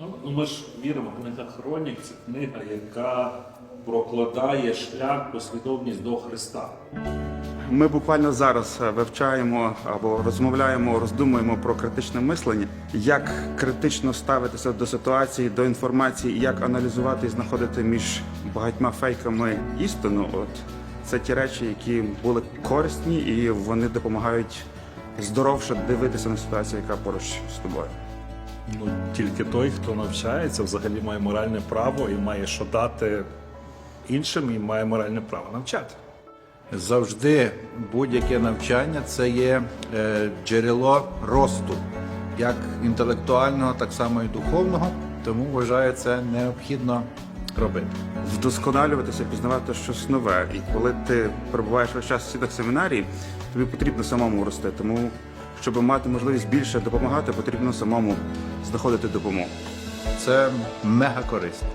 Ну, ну, ми ж віримо, книга Хронік це книга, яка прокладає шлях послідовність до Христа. Ми буквально зараз е, вивчаємо або розмовляємо, роздумуємо про критичне мислення, як критично ставитися до ситуації, до інформації, як аналізувати і знаходити між багатьма фейками істину. От це ті речі, які були корисні, і вони допомагають здоровше дивитися на ситуацію, яка поруч з тобою. Ну, тільки той, хто навчається, взагалі має моральне право і має що дати іншим, і має моральне право навчати. Завжди будь-яке навчання це є е, джерело росту, як інтелектуального, так само і духовного. Тому вважаю, це необхідно робити. вдосконалюватися, пізнавати щось нове. І коли ти перебуваєш весь час в стінах семінарії, тобі потрібно самому рости. Тому, щоб мати можливість більше допомагати, потрібно самому знаходити допомогу. Це мега корисно.